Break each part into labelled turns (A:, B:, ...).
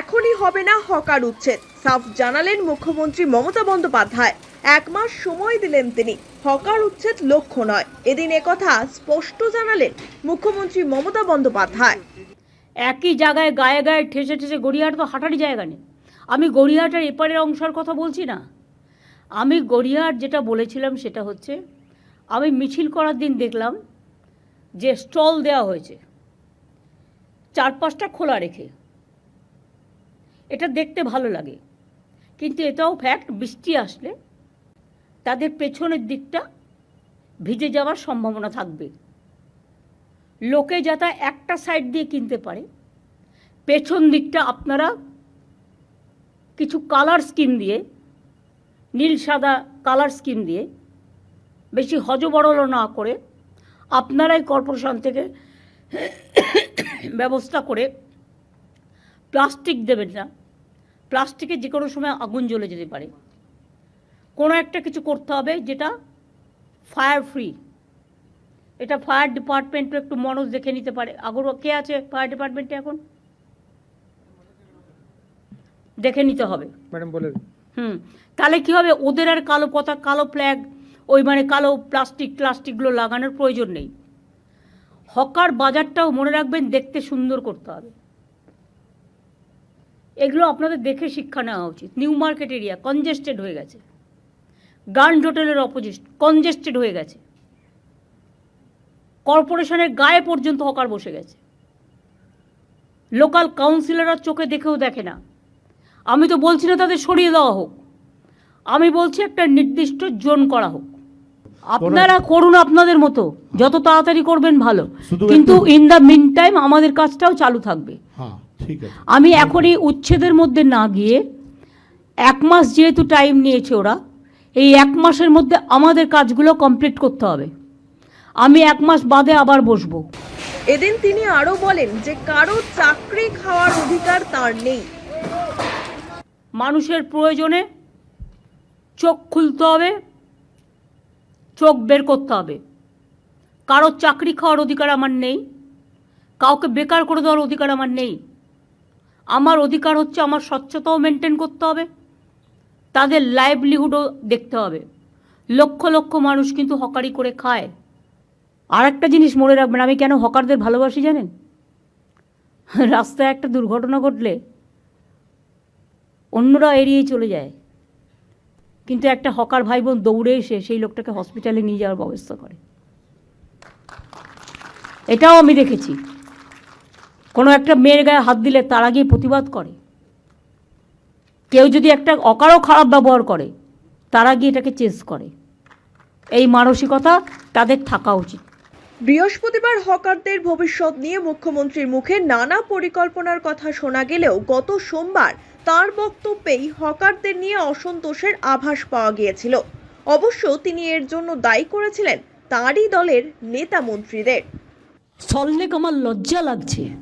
A: এখনই হবে না হকার উচ্ছেদ, সাফ জানালেন মুখ্যমন্ত্রী মমতা বন্দ্যোপাধ্যায়। এক মাস সময় দিলেন তিনি, হকার উচ্ছেদ লক্ষ্য নয়। এদিন একথা স্পষ্ট জানালেন মুখ্যমন্ত্রী মমতা বন্দ্যোপাধ্যায়।
B: একই জায়গায় গায়ে গায়ে ঠেসে ঠেসে গড়িয়াহাট তো হাঁটারই জায়গা নেই। আমি গড়িয়াহাটের এপারের অংশের কথা বলছি না। আমি গড়িয়াহাট যেটা বলেছিলাম সেটা হচ্ছে, আমি মিছিল করার দিন দেখলাম যে স্টল দেওয়া হয়েছে। চার পাঁচটা খোলা রেখে। এটা দেখতে ভালো লাগে। কিন্তু এটাও ফ্যাক্ট বৃষ্টি আসলে তাদের পেছনের দিকটা ভিজে যাওয়ার সম্ভাবনা থাকবে। লোকে যাতে একটা সাইড দিয়ে কিনতে পারে, পেছন দিকটা আপনারা কিছু কালার স্কিম দিয়ে, নীল সাদা কালার স্কিম দিয়ে বেশি হজবরল না করে আপনারাই কর্পোরেশন থেকে ব্যবস্থা করে প্লাস্টিক দেবেন না। প্লাস্টিকে যে কোনো সময় আগুন জ্বলে যেতে পারে। কোনো একটা কিছু করতে হবে যেটা ফায়ার ফ্রি এটা ফায়ার ডিপার্টমেন্টও একটু মনোজ দেখে নিতে পারে। আগর কে আছে ফায়ার ডিপার্টমেন্টে এখন? দেখে নিতে হবে।
C: ম্যাডাম বলে
B: হুম তাহলে কি হবে? ওদের আর কালো পতাকা কালো ফ্ল্যাগ ওই মানে কালো প্লাস্টিক প্লাস্টিকগুলো লাগানোর প্রয়োজন নেই। হকার বাজারটাও মনে রাখবেন দেখতে সুন্দর করতে হবে। এগুলো আপনাদের দেখে শিক্ষা নেওয়া উচিত। নিউ মার্কেট এরিয়া কনজেস্টেড হয়ে গেছে। গার্ড হোটেলের অপোজিট কনজেস্টেড হয়ে গেছে। কর্পোরেশনের গায়ে পর্যন্ত হকার বসে গেছে। লোকাল কাউন্সিলররা চোখে দেখেও দেখে না। আমি তো বলছি না তাদের সরিয়ে দেওয়া হোক। আমি বলছি একটা নির্দিষ্ট জোন করা হোক। আপনারা করুন আপনাদের মতো। যত তাড়াতাড়ি করবেন ভালো। কিন্তু ইন দ্য মিন টাইম আমাদের কাজটাও চালু থাকবে।
D: হ্যাঁ।
B: আমি এখন এই উচ্ছেদের মধ্যে না গিয়ে এক মাস যেহেতু টাইম নিয়েছে ওরা এই এক মাসের মধ্যে আমাদের কাজগুলো কমপ্লিট করতে হবে। আমি এক মাস বাদে আবার বসবো।
A: এদিন তিনি আরও বলেন যে কারও চাকরি খাওয়ার অধিকার তার নেই।
B: মানুষের প্রয়োজনে চোখ খুলতে হবে চোখ বের করতে হবে। কারও চাকরি খাওয়ার অধিকার আমার নেই কাউকে বেকার করে দেওয়ার অধিকার আমার নেই। আমার অধিকার হচ্ছে আমার স্বচ্ছতাও মেনটেন করতে হবে। তাদের লাইভলিহুডও দেখতে হবে। লক্ষ লক্ষ মানুষ কিন্তু হকারি করে খায়। আর একটা জিনিস মনে রাখবেন, আমি কেন হকারদের ভালোবাসি জানেন? রাস্তায় একটা দুর্ঘটনা ঘটলে অন্যরা এড়িয়ে চলে যায়। কিন্তু একটা হকার ভাই বোন দৌড়ে এসে সেই লোকটাকে হসপিটালে নিয়ে যাওয়ার ব্যবস্থা করে। এটাও আমি দেখেছি। কোনো একটা মেয়ের গায়ে হাত দিলে তারা গিয়ে প্রতিবাদ করে। কেউ যদি একটা অকারও খারাপ ব্যবহার করে তারা গিয়ে এটাকে চেস করে। এই মানসিকতা তাদের থাকা উচিত।
A: বৃহস্পতিবার হকারদের ভবিষ্যৎ নিয়ে মুখ্যমন্ত্রীর মুখে নানা পরিকল্পনার কথা শোনা গেলেও গত সোমবার তার বক্তব্যেই হকারদের নিয়ে অসন্তোষের আভাস পাওয়া গিয়েছিল। অবশ্য তিনি এর জন্য দায়ী করেছিলেন তাঁরই দলের নেতা মন্ত্রীদের।
B: সল্লেক আমার লজ্জা লাগছে।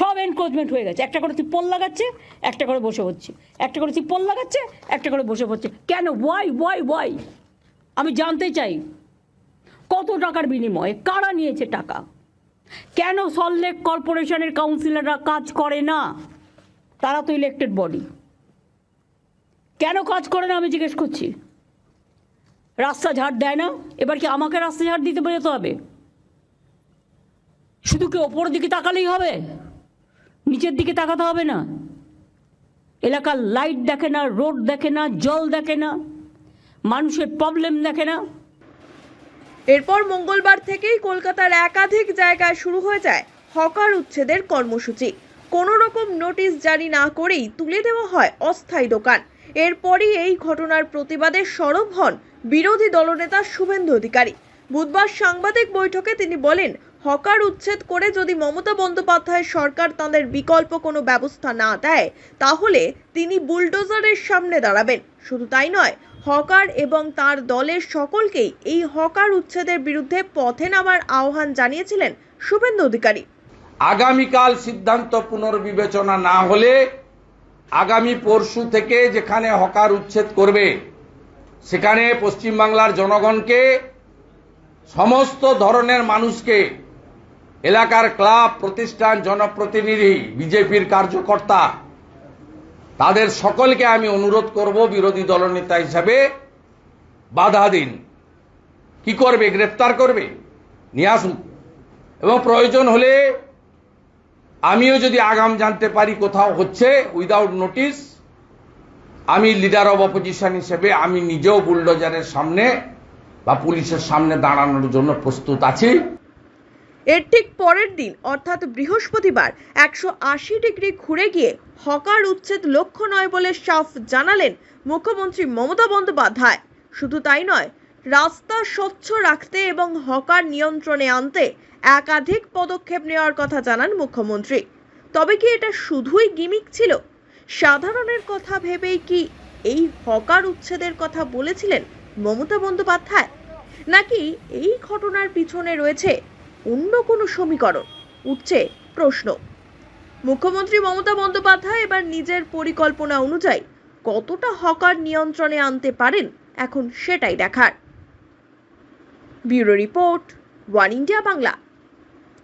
B: সব এনক্রোচমেন্ট হয়ে গেছে। একটা করে তুই তিপ্পল লাগাচ্ছে, একটা করে বসে হচ্ছে একটা করে তুই তিপ্পল লাগাচ্ছে, একটা করে বসে হচ্ছে কেন? ওয়াই ওয়াই ওয়াই আমি জানতে চাই, কত টাকার বিনিময়ে কারা নিয়েছে টাকা? কেন সল্লেক কর্পোরেশনের কাউন্সিলররা কাজ করে না? তারা তো ইলেকটেড বডি কেন কাজ করে না আমি জিজ্ঞেস করছি? রাস্তা ঝাড় দেয় না? এবার কি আমাকে রাস্তা ঝাড় দিতে যেতে হবে? শুধু কি ওপরের দিকে তাকালেই হবে? নিচের দিকে তাকাতে হবে না। এলাকার লাইট দেখে না রোড দেখে না, জল দেখে না, মানুষের প্রবলেম দেখে না।
A: এরপর মঙ্গলবার থেকেই কলকাতার একাধিক জায়গায় শুরু হয়ে যায় হকার উচ্ছেদের কর্মসূচি। কোনো রকম নোটিশ জারি না করেই তুলে দেওয়া হয় অস্থায়ী দোকান। এরপরই এই ঘটনার প্রতিবাদে সরব হন বিরোধী দলনেতা শুভেন্দু অধিকারী। বুধবার সাংবাদিক বৈঠকে তিনি বলেন হকার উচ্ছেদ করে যদি মমতা বন্দ্যোপাধ্যায়ের সরকার তাদের বিকল্প কোনো ব্যবস্থা না দেয়, তাহলে তিনি বুলডোজারের সামনে দাঁড়াবেন। শুধু তাই নয়, হকার এবং তার দলের সকলকেই এই হকার উচ্ছেদের বিরুদ্ধে পথে নামার আহ্বান জানিয়েছিলেন শুভেন্দু অধিকারী।
C: আগামীকাল সিদ্ধান্ত পুনর্বিবেচনা না হলে আগামী পরশু থেকে যেখানে হকার উচ্ছেদ করবে, সেখানে পশ্চিমবাংলার জনগণকে, সমস্ত ধরনের মানুষকে এলাকার ক্লাব, প্রতিষ্ঠান, জনপ্রতিনিধি, বিজেপির কার্যকর্তা, তাদের সকলকে আমি অনুরোধ করব বিরোধী দলনেতা হিসাবে বাধা দিন। কি করবে? গ্রেফতার করবে? নিয়ে আসুন। এবং প্রয়োজন হলে আমিও যদি আগাম জানতে পারি কোথাও হচ্ছে উইদাউট নোটিস আমি লিডার অব অপোজিশন হিসেবে আমি নিজেও বুলডোজারের সামনে বা পুলিশের সামনে দাঁড়ানোর জন্য প্রস্তুত আছি।
A: এর ঠিক পরের দিন, অর্থাৎ বৃহস্পতিবার, একশো আশি ডিগ্রি ঘুরে গিয়ে হকার উচ্ছেদ লক্ষ্য নয় বলে সাফ জানালেন মুখ্যমন্ত্রী মমতা বন্দ্যোপাধ্যায়। শুধু তাই নয়, রাস্তা স্বচ্ছ রাখতে এবং হকার নিয়ন্ত্রণে আনতে একাধিক পদক্ষেপ নেওয়ার কথা জানান মুখ্যমন্ত্রী। তবে কি এটা শুধুই গিমিক ছিল? সাধারণের কথা ভেবেই কি এই হকার উচ্ছেদের কথা বলেছিলেন মমতা বন্দ্যোপাধ্যায়? নাকি এই ঘটনার পিছনে রয়েছে অন্য কোনো সমীকরণ? উঠছে প্রশ্ন। মুখ্যমন্ত্রী মমতা বন্দ্যোপাধ্যায় এবার নিজের পরিকল্পনা অনুযায়ী কতটা হকার নিয়ন্ত্রণে আনতে পারেন এখন সেটাই দেখার। Bureau report, one India Bangla.